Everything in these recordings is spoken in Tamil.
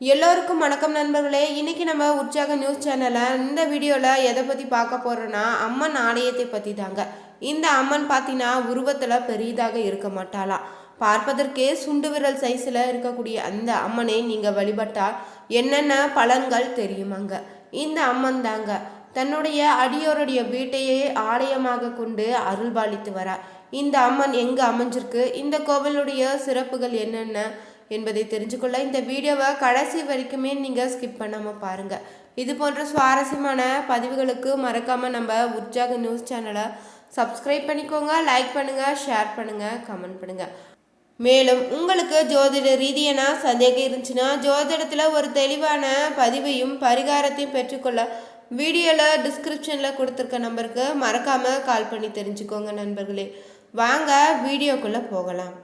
எல்லோருக்கும் வணக்கம் நண்பர்களே. இன்னைக்கு நம்ம உற்சாக நியூஸ் சேனலில் இந்த வீடியோவில் எதை பற்றி பார்க்க போகிறோன்னா அம்மன் ஆலயத்தை பற்றி தாங்க இந்த அம்மன் பார்த்தீங்கன்னா உருவத்தில் பெரியதாக இருக்க மாட்டாளாம் பார்ப்பதற்கே சுண்டு விரல் சைஸில் இருக்கக்கூடிய அந்த அம்மனை நீங்கள் வழிபட்டால் என்னென்ன பலன்கள் தெரியுமாங்க? இந்த அம்மன் தாங்க. தன்னுடைய அடியோருடைய வீட்டையே ஆலயமாக கொண்டு அருள்பாலித்து வரார். இந்த அம்மன் எங்கே அமைஞ்சிருக்கு? இந்த கோவிலுடைய சிறப்புகள் என்னென்ன? என்பதை தெரிஞ்சுக்கொள்ள இந்த வீடியோவை கடைசி வரைக்குமே நீங்கள் ஸ்கிப் பண்ணாமல் பாருங்கள் இது போன்ற சுவாரஸ்யமான பதிவுகளுக்கு மறக்காமல் நம்ம உற்சாக நியூஸ் சேனலை சப்ஸ்கிரைப் பண்ணிக்கோங்க லைக் பண்ணுங்கள் ஷேர் பண்ணுங்கள் கமெண்ட் பண்ணுங்கள் மேலும் உங்களுக்கு ஜோதிட ரீதியான சந்தேகம் இருந்துச்சுன்னா ஜோதிடத்தில் ஒரு தெளிவான பதிவையும் பரிகாரத்தையும் பெற்றுக்கொள்ள வீடியோவில் டிஸ்கிரிப்ஷனில் கொடுத்துருக்க நம்பருக்கு மறக்காமல் கால் பண்ணி தெரிஞ்சுக்கோங்க நண்பர்களே. வாங்க வீடியோக்குள்ளே போகலாம்.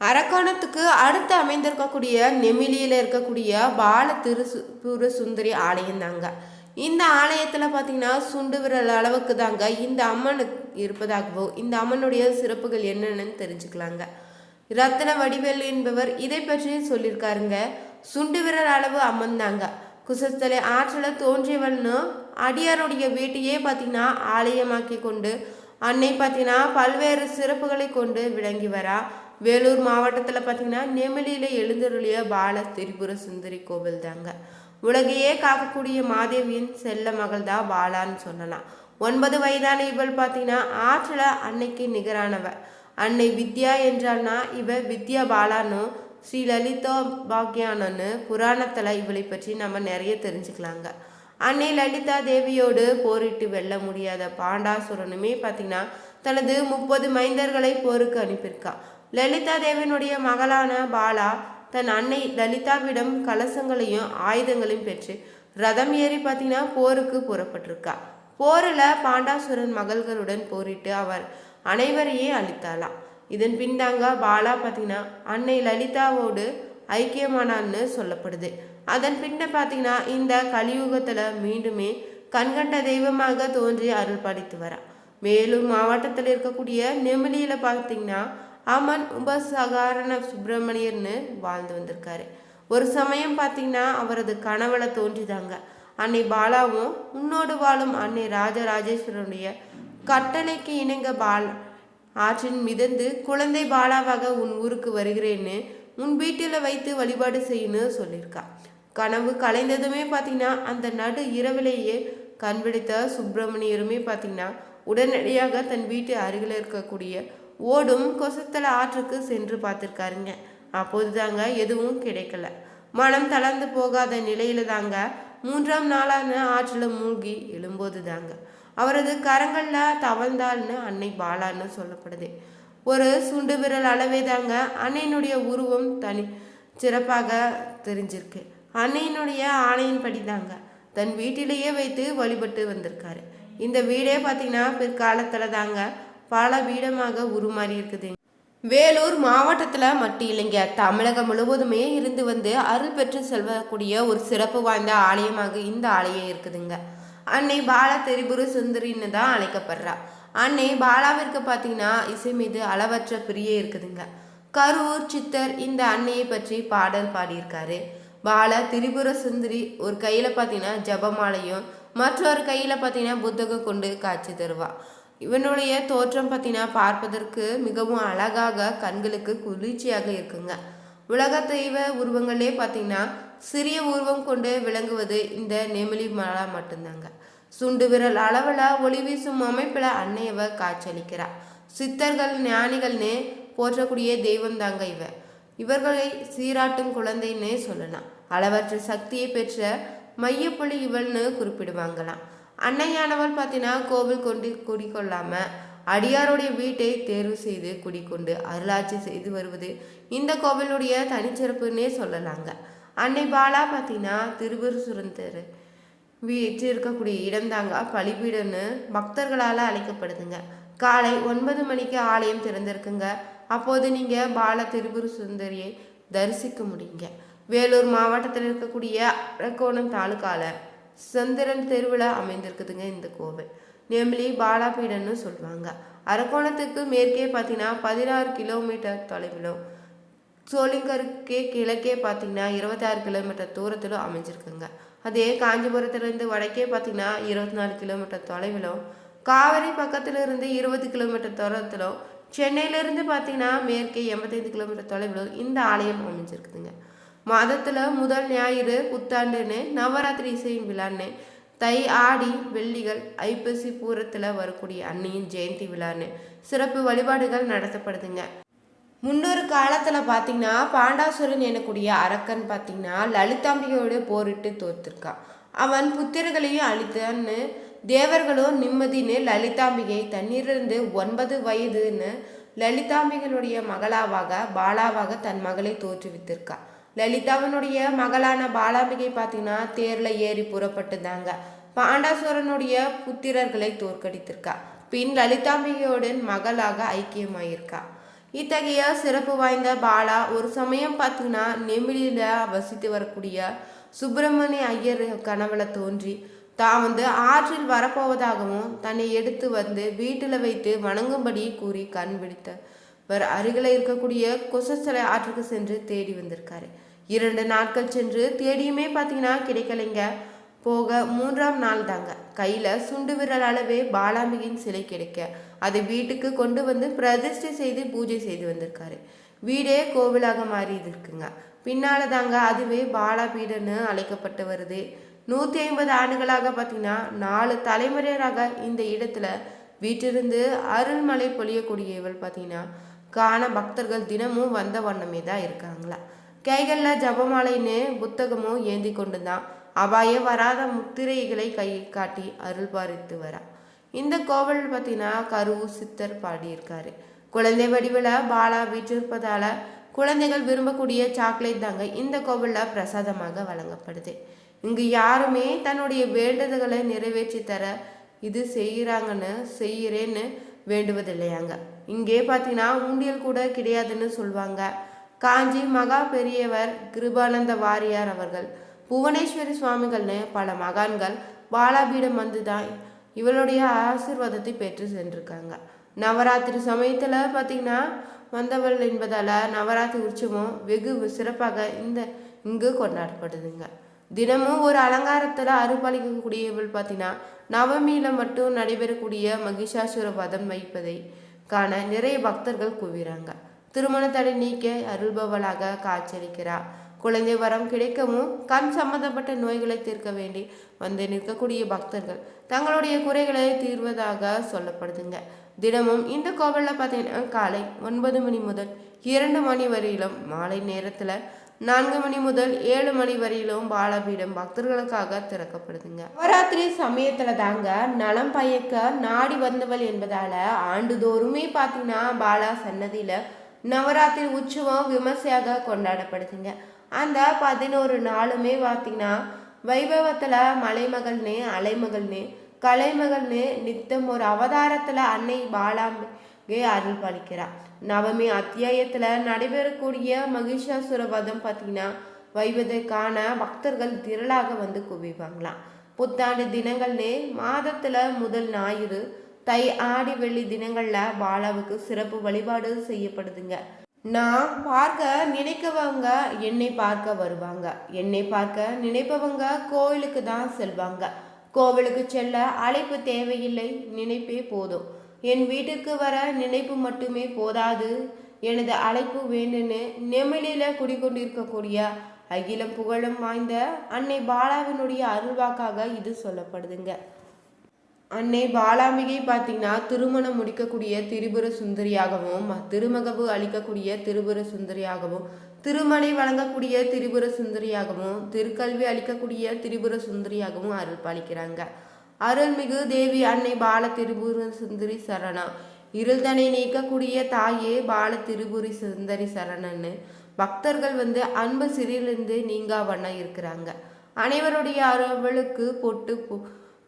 அரக்கோணத்துக்கு அடுத்து அமைந்திருக்கக்கூடிய நெமிலியில் இருக்கக்கூடிய பால திரு சுந்தரி ஆலயம் தாங்க. இந்த ஆலயத்தில் பார்த்தீங்கன்னா சுண்டு விரல் அளவுக்கு தாங்க இந்த அம்மனுக்கு இருப்பதாகவோ இந்த அம்மனுடைய சிறப்புகள் என்னென்னு தெரிஞ்சுக்கலாங்க. ரத்தன வடிவேல் என்பவர் இதை பற்றி சொல்லியிருக்காருங்க. சுண்டு விரல் அளவு அம்மன் தாங்க. குசஸ்தலை ஆற்றில் தோன்றியவள்னு அடியாருடைய வீட்டையே பார்த்தீங்கன்னா ஆலயமாக்கி கொண்டு அன்னை பார்த்தீங்கன்னா பல்வேறு சிறப்புகளை கொண்டு விளங்கி வரா. வேலூர் மாவட்டத்தில் பார்த்தீங்கன்னா நெமிலியில் எழுந்தருளிய பால திரிபுர சுந்தரி கோவில் தாங்க. உலகையே காக்கக்கூடிய மாதேவியின் செல்ல மகள் தான் பாலான்னு சொல்லலாம். ஒன்பது வயதான இவள் பார்த்தீங்கன்னா ஆற்றில் அன்னைக்கு நிகரானவ. அன்னை வித்யா என்றால்னா இவ வித்யா பாலான்னு ஸ்ரீ லலிதா பாக்யானன்னு புராணத்தில் இவளை பற்றி நம்ம நிறைய தெரிஞ்சுக்கலாங்க. அன்னை லலிதா தேவியோடு போரிட்டு வெல்ல முடியாத பாண்டாசுரனுமே பார்த்தீங்கன்னா தனது முப்பது மைந்தர்களை போருக்கு அனுப்பியிருக்கா. லலிதா தேவியினுடைய மகளான பாலா தன் அன்னை லலிதாவிடம் கலசங்களையும் ஆயுதங்களையும் பெற்று ரதம் ஏறி பார்த்தீங்கன்னா போருக்கு புறப்பட்டிருக்கா. போரில் பாண்டாசுரன் மகள்களுடன் போரிட்டு அவர் அனைவரையே அழித்தாளாம். இதன் பின்தாங்க பாலா பார்த்தீங்கன்னா அன்னை லலிதாவோடு ஐக்கியமானான்னு சொல்லப்படுது. அதன் பின்ன பார்த்தீங்கன்னா இந்த கலியுகத்தில் மீண்டுமே கண்கண்ட தெய்வமாக தோன்றி அருள் படித்து வரா. மேலும் மாவட்டத்தில் இருக்கக்கூடிய நெமிலியில் பார்த்தீங்கன்னா அம்மன் உபசகாரண சுப்பிரமணியர்னு வாழ்ந்து வந்திருக்காரு. ஒரு சமயம் பார்த்தீங்கன்னா அவரது கனவுல தோன்றிதாங்க. அன்னை பாலாவும் உன்னோடு வாழும் அன்னை ராஜராஜேஸ்வரனுடைய கட்டளைக்கு இணங்க பால் ஆற்றின் மிதந்து குழந்தை பாலாவாக உன் ஊருக்கு வருகிறேன்னு உன் வீட்டில் வைத்து வழிபாடு செய்யணும்னு சொல்லியிருக்கா. கனவு கலைந்ததுமே பார்த்தீங்கன்னா அந்த நடு இரவிலேயே கண்பிடித்த சுப்பிரமணியருமே பார்த்தீங்கன்னா உடனடியாக தன் வீட்டு அருகில் இருக்கக்கூடிய ஓடும் கொசத்தலை ஆற்றுக்கு சென்று பார்த்துருக்காருங்க. அப்போது தாங்க எதுவும் கிடைக்கல. மனம் தளர்ந்து போகாத நிலையில தாங்க மூன்றாம் நாளான ஆற்றில் மூழ்கி எழும்போது தாங்க அவரது கரங்கள்ல தவழ்ந்தாள்னு அன்னை பாலான்னு சொல்லப்படுது. ஒரு சுண்டு விரல் அளவே தாங்க அன்னையினுடைய உருவம் தனி சிறப்பாக தெரிஞ்சிருக்கு. அன்னையினுடைய ஆணையின்படி தாங்க தன் வீட்டிலேயே வைத்து வழிபட்டு வந்திருக்காரு. இந்த வீடே பார்த்தீங்கன்னா பிற்காலத்தில் தாங்க பல வீடமாக உருமாறி இருக்குது. வேலூர் மாவட்டத்தில் மட்டும் இல்லைங்க. தமிழகம் முழுவதுமே இருந்து வந்து அருள் பெற்று செல்வக்கூடிய ஒரு சிறப்பு வாய்ந்த ஆலயமாக இந்த ஆலயம் இருக்குதுங்க. அன்னை பாலா திரிபுர சுந்தரின்னு தான் அழைக்கப்படுறா. அன்னை பாலாவிற்கு பார்த்தீங்கன்னா இசை மீது அளவற்ற பிரியே இருக்குதுங்க. கரூர் சித்தர் இந்த அன்னையை பற்றி பாடல் பாடியிருக்காரு. பால திரிபுர சுந்தரி ஒரு கையில் பார்த்தீங்கன்னா ஜபமாலையும் மற்றொரு கையில் பார்த்தீங்கன்னா புத்தகம் கொண்டு காட்சி தருவா. இவனுடைய தோற்றம் பார்த்தீங்கன்னா பார்ப்பதற்கு மிகவும் அழகாக கண்களுக்கு குளிர்ச்சியாக இருக்குங்க. உலக தெய்வ உருவங்களே பார்த்தீங்கன்னா சிறிய உருவம் கொண்டு விளங்குவது இந்த நெமிலி மலா மட்டும்தாங்க. சுண்டு விரல் அளவில் ஒளி வீசும் அமைப்பில் அன்னையவ காட்சியளிக்கிறார் சித்தர்கள் ஞானிகள்னு போற்றக்கூடிய தெய்வம் தாங்க இவ. இவர்களை சீராட்டும் குழந்தைன்னே சொல்லலாம். அளவற்ற சக்தியை பெற்ற மையப்புள்ளி இவள்னு குறிப்பிடுவாங்களாம். அன்னையானவர் பார்த்தீங்கன்னா கோவில் கொண்டு குடிக்கொள்ளாமல் அடியாருடைய வீட்டை தேர்வு செய்து குடிக்கொண்டு அருளாட்சி செய்து வருவது இந்த கோவிலுடைய தனிச்சிறப்புன்னே சொல்லலாங்க. அன்னை பாலா பார்த்தீங்கன்னா திருவருசுரந்தர் வீட்டு இருக்கக்கூடிய இடம்தாங்க பலிபீடன்னு பக்தர்களால் அழைக்கப்படுதுங்க. காலை ஒன்பது மணிக்கு ஆலயம் திறந்திருக்குங்க. அப்போது நீங்கள் பால திரிபுர சுந்தரியை தரிசிக்க முடியுங்க. வேலூர் மாவட்டத்தில் இருக்கக்கூடிய அரக்கோணம் தாலுக்காவில் சந்திரன் தெருவில் அமைந்திருக்குதுங்க இந்த கோவில். நெமிலி பாலாபீடன்னு சொல்லுவாங்க. அரக்கோணத்துக்கு மேற்கே பார்த்தீங்கன்னா பதினாறு கிலோமீட்டர் தொலைவிலும் சோளிங்கருக்கு கிழக்கே பார்த்தீங்கன்னா இருபத்தாறு கிலோமீட்டர் தூரத்திலும் அமைஞ்சிருக்குங்க. அதே காஞ்சிபுரத்துலேருந்து வடக்கே பார்த்தீங்கன்னா இருபத்தி நாலு கிலோமீட்டர் தொலைவிலும் காவிரி பக்கத்தில் இருந்து இருபது கிலோமீட்டர் தூரத்திலும் சென்னையிலேருந்து பார்த்தீங்கன்னா மேற்கே எண்பத்தைந்து கிலோமீட்டர் தொலைவிலும் இந்த ஆலயம் அமைஞ்சிருக்குதுங்க. மாதத்தில் முதல் ஞாயிறு புத்தாண்டுன்னு நவராத்திரி இசையும் விழான்னு. தை ஆடி வெள்ளிகள் ஐப்பசி பூரத்தில் வரக்கூடிய அன்னையின் ஜெயந்தி விழான்னு. சிறப்பு வழிபாடுகள் நடத்தப்படுதுங்க. முன்னொரு காலத்தில் பார்த்தீங்கன்னா பாண்டாசுரன் எனக்கூடிய அரக்கன் பார்த்தீங்கன்னா லலிதாம்பிகையோடு போரிட்டு தோத்துருக்கான் அவன் புத்திரர்களையும் அழித்தான்னு தேவர்களும் நிம்மதின்னு லலிதாம்பிகை தண்ணீரிலிருந்து ஒன்பது வயதுன்னு லலிதாம்பிகளுடைய மகளாவாக பாலாவாக தன் மகளை தோற்றுவித்திருக்கா. லலிதாவினுடைய மகளான பாலாம்பிகை பார்த்தீங்கன்னா தேரில் ஏறி புறப்பட்டுதாங்க. பாண்டாசுரனுடைய புத்திரர்களை தோற்கடித்திருக்கா. பின் லலிதாம்பிகையுடன் மகளாக ஐக்கியமாயிருக்கா. இத்தகைய சிறப்பு வாய்ந்த பாலா ஒரு சமயம் பார்த்தீங்கன்னா நெமிலியில் வசித்து வரக்கூடிய சுப்பிரமணிய ஐயர் கனவுல தோன்றி தான் வந்து ஆற்றில் வரப்போவதாகவும் தன்னை எடுத்து வந்து வீட்டில் வைத்து வணங்கும்படி கூறி கண் விடுத்தவர் அருகில் இருக்கக்கூடிய கொசஸ்தலை ஆற்றுக்கு சென்று தேடி வந்திருக்காரு. இரண்டு நாட்கள் சென்று தேடியுமே பார்த்தீங்கன்னா கிடைக்கலைங்க. போக மூன்றாம் நாள் தாங்க. கையில் சுண்டு விரல் அளவே பாலாம்பிகையின் சிலை கிடைக்க. அதை வீட்டுக்கு கொண்டு வந்து பிரதிஷ்டை செய்து பூஜை செய்து வந்திருக்காரு. வீடே கோவிலாக மாறி இருக்குங்க. பின்னால் தாங்க அதுவே பாலாபீடன்னு அழைக்கப்பட்டு வருது. நூற்றி ஐம்பது ஆண்டுகளாக பார்த்தீங்கன்னா நாலு தலைமுறையராக இந்த இடத்துல வீட்டிலிருந்து அருள்மலை பொழியக்கூடியவள் பார்த்தீங்கன்னா காண பக்தர்கள் தினமும் வந்த வண்ணமே தான் இருக்காங்களா. கைகளில் ஜபமாலைன்னு புத்தகமும் ஏந்தி கொண்டு தான் அபாய வராத முத்திரைகளை கை காட்டி அருள் பாரித்து வரா. இந்த கோவில் பார்த்தீங்கன்னா கருவு சித்தர் பாடியிருக்காரு. குழந்தை வடிவில் பாலா வீற்றிருப்பதால் குழந்தைகள் விரும்பக்கூடிய சாக்லேட் தாங்க இந்த கோவிலில் பிரசாதமாக வழங்கப்படுது. இங்கு யாருமே தன்னுடைய வேண்டுதல்களை நிறைவேற்றி தர இது செய்கிறாங்கன்னு செய்கிறேன்னு வேண்டுவதில்லையாங்க. இங்கே பார்த்தீங்கன்னா உண்டியல் கூட கிடையாதுன்னு சொல்லுவாங்க காஞ்சி மகா பெரியவர் கிருபானந்த வாரியார் அவர்கள். புவனேஸ்வரி சுவாமிகள்னு பல மகான்கள் பாலாபீடம் வந்து தான் இவளுடைய ஆசிர்வாதத்தை பெற்று சென்றிருக்காங்க. நவராத்திரி சமயத்தில் பார்த்தீங்கன்னா வந்தவள் என்பதால் நவராத்திரி உற்சவம் வெகு சிறப்பாக இந்த இங்கு கொண்டாடப்படுதுங்க. தினமும் ஒரு அலங்காரத்தில் அருள்பாலிக்கக்கூடியவள் பார்த்தீங்கன்னா நவமியில் மட்டும் நடைபெறக்கூடிய மகிஷாசுர வதம் வைப்பதை காண நிறைய பக்தர்கள் குவிறாங்க. திருமண தடை நீக்க அருள்பவளாக காட்சியளிக்கிறார். குழந்தை வரம் கிடைக்கவும் கண் சம்பந்தப்பட்ட நோய்களை தீர்க்க வேண்டி வந்து நிற்கக்கூடிய பக்தர்கள் தங்களுடைய குறைகளை தீர்வதாக சொல்லப்படுதுங்க. தினமும் இந்த கோவிலில் பார்த்தீங்கன்னா காலை ஒன்பது மணி முதல் இரண்டு மணி வரையிலும் மாலை நேரத்தில் நான்கு மணி முதல் ஏழு மணி வரையிலும் பாலபீடம் பக்தர்களுக்காக திறக்கப்படுதுங்க. நவராத்திரி சமயத்துல தாங்க நலம் பயக்க நாடி வந்தவள் என்பதால ஆண்டுதோறுமே பார்த்தீங்கன்னா பாலா சன்னதியில நவராத்திரி உற்சவம் விமர்சையாக கொண்டாடப்படுதுங்க அந்த பதினோரு நாளுமே பார்த்தீங்கன்னா வைபவத்தில் மலைமகள்னு அலைமகள்னு கலைமகள்னு நித்தம் ஒரு அவதாரத்தில் அன்னை பாலாம்பிகை அருள் பாலிக்கிறார். நவமி அத்தியாயத்தில் நடைபெறக்கூடிய மகிஷாசுர வதம் பார்த்தீங்கன்னா வைவதற்கான பக்தர்கள் திரளாக வந்து குவிவாங்களாம். புத்தாண்டு தினங்கள்னு மாதத்தில் முதல் ஞாயிறு தை ஆடி வெள்ளி தினங்களில் பாலாவுக்கு சிறப்பு வழிபாடு செய்யப்படுதுங்க. நான் பார்க்க நினைக்கவங்க என்னை பார்க்க வருவாங்க. என்னை பார்க்க நினைப்பவங்க கோவிலுக்கு தான் செல்வாங்க. கோவிலுக்கு செல்ல அழைப்பு தேவையில்லை நினைப்பே போதும். என் வீட்டுக்கு வர நினைப்பு மட்டுமே போதாது. எனது அழைப்பு வேண்டுன்னு நெமிலியில் குடிக்கொண்டிருக்கக்கூடிய அகிலம் புகழும் வாய்ந்த அன்னை பாலாவினுடைய அருள்வாக்காக இது சொல்லப்படுதுங்க. அன்னை பாலாம்பிகை பார்த்தீங்கன்னா திருமணம் முடிக்கக்கூடிய திரிபுர சுந்தரியாகவும் திருமகவு அளிக்கக்கூடிய திரிபுர சுந்தரியாகவும் திருமலை வழங்கக்கூடிய திரிபுர சுந்தரியாகவும் திருக்கல்வி அளிக்கக்கூடிய திரிபுர சுந்தரியாகவும் அருள் பாலிக்கிறாங்க. அருள்மிகு தேவி அன்னை பால திரிபுர சுந்தரி சரணா. இருள்தனை நீக்கக்கூடிய தாயே பால திரிபுரி சுந்தரி சரணன்னு. பக்தர்கள் வந்து அன்பு சிறிலிருந்து நீங்கா வண்ண இருக்கிறாங்க. அனைவருடைய அருவளுக்கு பொட்டு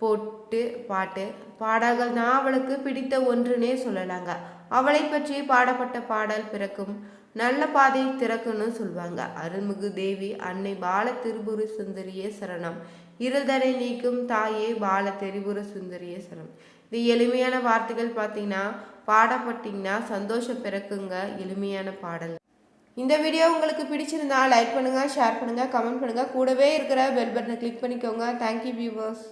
போட்டு பாட்டு. பாடல்கள் தான் அவளுக்கு பிடித்த ஒன்றுனே சொல்லலாங்க. அவளை பற்றி பாடப்பட்ட பாடல் பிறக்கும். நல்ல பாதை திறக்குன்னு சொல்லுவாங்க அருள்மிகு தேவி அன்னை பால திருபுர சுந்தரியே சரணம். இருதனை நீக்கும் தாயே பால திரிபுர சுந்தரியே சரணம். இது எளிமையான வார்த்தைகள் பார்த்தீங்கன்னா பாடப்பட்டீங்கன்னா சந்தோஷம் பிறக்குங்க எளிமையான பாடல். இந்த வீடியோ உங்களுக்கு பிடிச்சிருந்தா லைக் பண்ணுங்கள் ஷேர் பண்ணுங்கள் கமெண்ட் பண்ணுங்கள் கூடவே இருக்கிற பெல் பட்டனை கிளிக் பண்ணிக்கோங்க. Thank you viewers